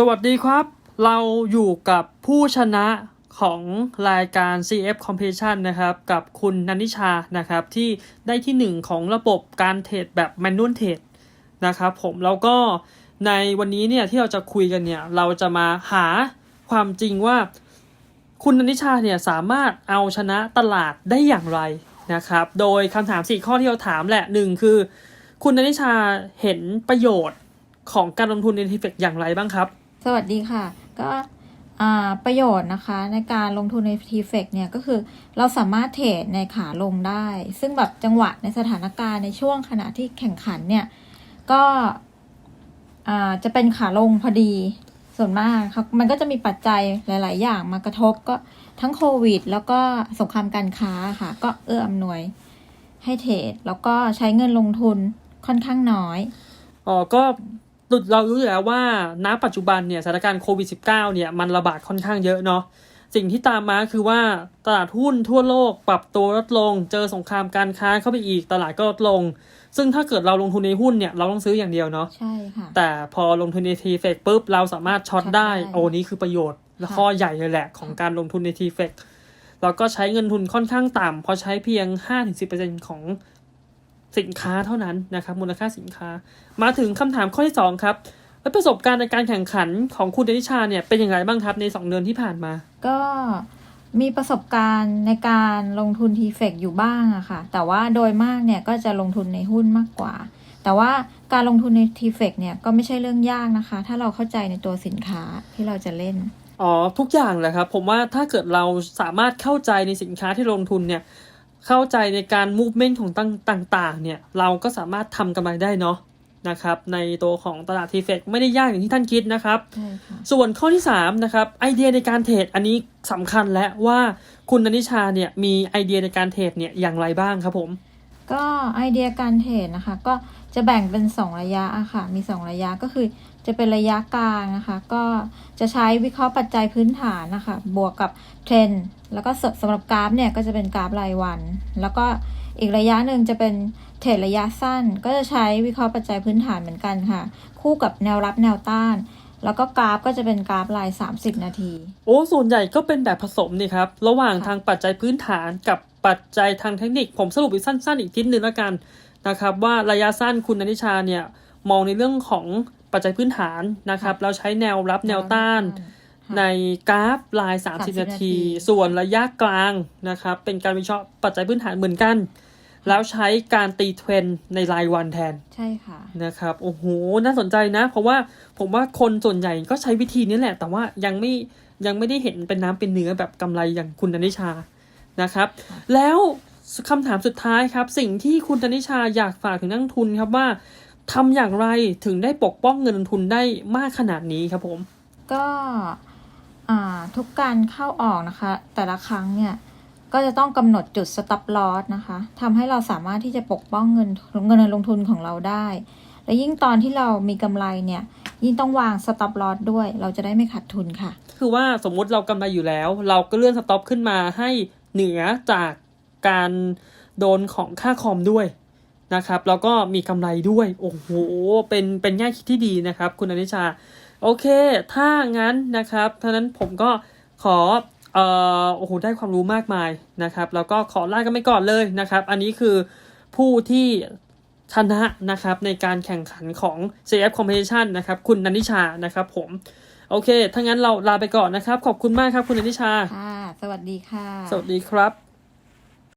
สวัสดีครับ เราอยู่กับผู้ชนะของรายการ CF Competition นะครับ กับคุณนันนิชานะครับ ที่ได้ที่หนึ่งของระบบการเทรดแบบ Manual Trade นะครับผมแล้วก็ในวันนี้เนี่ยที่เราจะคุยกันเนี่ย เราจะมาหาความจริงว่า คุณนันนิชาเนี่ยสามารถเอาชนะตลาดได้อย่างไรนะครับ โดยคำถามสี่ข้อที่เราถามแหละหนึ่งคือ คุณนันนิชาเห็นประโยชน์ของการลงทุนในทีเฟกอย่างไรบ้างครับ สวัสดีค่ะ ก็ประโยชน์นะคะในการลงทุนใน t f e c เนี่ยก็คือเราสามารถเทรดในขาลงได้ ซึ่งแบบจังหวะในสถานการณ์ในช่วงขณะที่แข่งขันเนี่ย ก็จะเป็นขาลงพอดีส่วนมากครับมันก็จะมีปัจจัยหลาย ๆ อย่างมากระทบก็ทั้งโควิด แล้วก็สงครามการค้าค่ะ ก็เอื้ออำนวยให้เทรดแล้วก็ใช้เงินลงทุนค่อนข้างน้อยอ๋อก็ เรารู้อยู่แล้วว่าณปัจจุบันเนี่ยสถานการณ์โควิด -19 เนี่ยมันระบาดค่อนข้างเยอะเนาะสิ่งที่ตามมาคือว่าตลาดหุ้นทั่วโลกปรับตัวลดลง เจอสงครามการค้าเข้าไปอีกตลาดก็ลดลง ซึ่งถ้าเกิดเราลงทุนในหุ้นเนี่ยเราต้องซื้ออย่างเดียวเนาะใช่ค่ะแต่พอลงทุนในทีเฟกปุ๊บเราสามารถช็อตช็อตได้ได้โอ้นี้คือประโยชน์และค่ะข้อใหญ่เลยแหละของการลงทุนในทีเฟกเราก็ใช้เงินทุนค่อนข้างต่ำเพราะใช้เพียง 5-10%ของ สินค้าเท่านั้นนะครับมูลค่าสินค้า มาถึงคำถามข้อที่สองครับแล้วประสบการณ์ในการแข่งขันของคุณเดนิชาเนี่ยเป็นยังไงบ้างครับในสองเดือนที่ผ่านมา ก็มีประสบการณ์ในการลงทุนทีเฟกอยู่บ้างอะค่ะ แต่ว่าโดยมากเนี่ยก็จะลงทุนในหุ้นมากกว่า แต่ว่าการลงทุนในทีเฟกเนี่ยก็ไม่ใช่เรื่องยากนะคะ ถ้าเราเข้าใจในตัวสินค้าที่เราจะเล่นอ๋อทุกอย่างแหละครับ ผมว่าถ้าเกิดเราสามารถเข้าใจในสินค้าที่ลงทุนเนี่ย เข้าใจในการ movement ของตั้งต่างๆเนี่ยเราก็สามารถทำกำไรได้เนาะนะครับในตัวของตลาดทีเฟกไม่ได้ยากอย่างที่ท่านคิดนะครับใช่ค่ะส่วนข้อที่3นะครับไอเดียในการเทรดอันนี้สำคัญและว่าคุณนันนิชาเนี่ยมีไอเดียในการเทรดเนี่ยอย่างไรบ้างครับผม ก็ไอเดียการเทรดนะคะ ก็จะแบ่งเป็น 2 ระยะอะค่ะ มี 2 ระยะก็คือจะเป็นระยะกลางนะคะ ก็จะใช้วิเคราะห์ปัจจัยพื้นฐานนะคะ บวกกับเทรนด์แล้วก็สสำหรับกราฟเนี่ยก็จะเป็นกราฟรายวัน แล้วก็อีกระยะหนึ่งจะเป็นเทรดระยะสั้น ก็จะใช้วิเคราะห์ปัจจัยพื้นฐานเหมือนกันค่ะ คู่กับแนวรับแนวต้าน แล้วก็กราฟก็จะเป็นกราฟราย 30 นาที โอ้ส่วนใหญ่ก็เป็นแบบผสมนี่ครับ ระหว่างค่ะทางปัจจัยพื้นฐานกับ ปัจจัยทางเทคนิค ผมสรุปอีกสั้น ๆ อีกทีนึงแล้วกันนะครับว่าระยะสั้นคุณนันนิชาเนี่ยมองในเรื่องของปัจจัยพื้นฐานนะครับแล้วใช้แนวรับแนวต้านค่ะในกราฟลาย 30 30นาทีนาที ส่วนระยะกลางนะครับเป็นการวิเคราะห์ปัจจัยพื้นฐานเหมือนกัน แล้วใช้การตีเทรนด์ในรายวันแทน ใช่ค่ะนะครับโอ้โหน่าสนใจนะ เพราะว่าผมว่าคนส่วนใหญ่ก็ใช้วิธีนี้แหละ แต่ว่ายังไม่ยังไม่ได้เห็นเป็นน้ำเป็นเนื้อแบบกำไรอย่างคุณธนิชา นะครับค่ะแล้วคำถามสุดท้ายครับ สิ่งที่คุณธนิชาอยากฝากถึงนักลงทุนครับว่าทำอย่างไรถึงได้ปกป้องเงินลงทุนได้มากขนาดนี้ครับผม ก็อ่าทุกการเข้าออกนะคะ แต่ละครั้งเนี่ย ก็จะต้องกำหนดจุด stop loss นะคะทำให้เราสามารถที่จะปกป้องเงินเงินลงทุนของเราได้ และยิ่งตอนที่เรามีกำไรเนี่ย ยิ่งต้องวาง stop loss ด้วย เราจะได้ไม่ขาดทุนค่ะ คือว่าสมมุติเรากำไรอยู่แล้ว เราก็เลื่อนสต็อปขึ้นมาให้ เหนือจากการโดนของค่าคอมด้วยนะครับ แล้วก็มีกำไรด้วย โอ้โห เป็นเป็นแง่คิดที่ดีนะครับ คุณอนิชา โอเค ถ้างั้นนะครับท่านั้นผมก็ขอเอ่อโอ้โหได้ความรู้มากมายนะครับ แล้วก็ขอลากันไปก่อนเลยนะครับ อันนี้คือผู้ที่ชนะนะครับในการแข่งขันของ CF Competition นะครับ คุณนันนิชานะครับผม โอเค ถ้างั้นเราลาไปก่อนนะครับ ขอบคุณมากครับคุณอนิชา ค่ะ สวัสดีค่ะ สวัสดีครับ